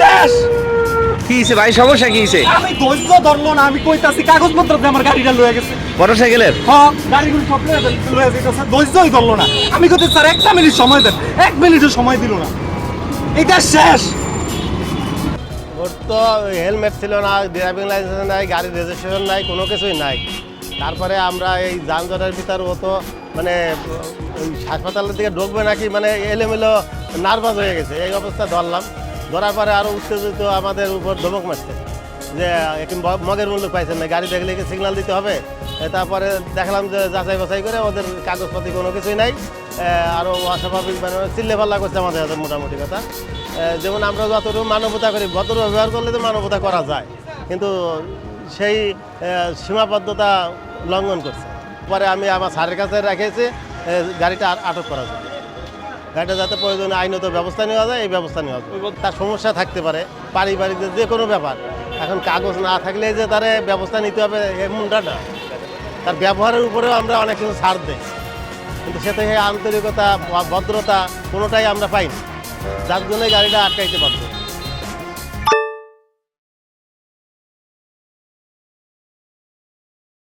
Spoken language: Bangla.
শেষ কি ভাই? সমস্যা কি হয়েছে আমি ধৈর্য ধরলো না আমি কইতাছি কাগজপত্র দিয়ে আমার গাড়িটা লয়ে গেছে। মোটর সাইকেলের হ্যাঁ গাড়িগুলো সব লয়ে গেছে, লয়ে যেতেছে ধৈর্যই ধরলো না। আমি কইতে স্যার একটা মিনিট সময় দেন এক মিনিটও সময় দিল না। দেশ শেষ। ওর তো হেলমেট ছিল না ড্রাইভিং লাইসেন্স নাই গাড়ির রেজিস্ট্রেশন নাই কোনো কিছুই নাই। তারপরে আমরা এই যানজটের ভিতর ও তো মানে ওই হাসপাতালের দিকে ঢুকবে নাকি মানে এলোমেলো নার্ভাস হয়ে গেছে। এই অবস্থা ধরলাম। ধরার পরে আরও উত্তেজিত আমাদের উপর ধমক মারছে। যে ম- মগের মূল্য পাইছেন না গাড়ি দেখলে কি সিগন্যাল দিতে হবে? তারপরে দেখলাম যে, যাচাই বাছাই করে ওদের কাগজপাতি কোনো কিছুই নাই। আরও অস্বাভাবিক মানে চিল্লে পাল্লা করছে আমাদের হাতে মোটামুটি কথা। যেমন আমরা যতটুকু মানবতা করি, ভদ্র ব্যবহার করলে তো মানবতা করা যায়। কিন্তু সেই সীমাবদ্ধতা লঙ্ঘন করছে। পরে আমি আমার স্যারের কাছে রেখেছি গাড়িটা আটক করা যায় গাড়িটা যাতে প্রয়োজনে আইনত ব্যবস্থা নেওয়া যায়, এই ব্যবস্থা নেওয়া যায়। তার সমস্যা থাকতে পারে পারিবারিক যে কোনো ব্যাপার। এখন কাগজ না থাকলে যে তারে ব্যবস্থা নিতে হবে এমনটা না। তার ব্যবহারের উপরেও আমরা অনেক কিছু ছাড় দিই। কিন্তু সে থেকে আন্তরিকতা ভদ্রতা কোনোটাই আমরা পাইনি। যার জন্যই গাড়িটা আটকাইতে পারব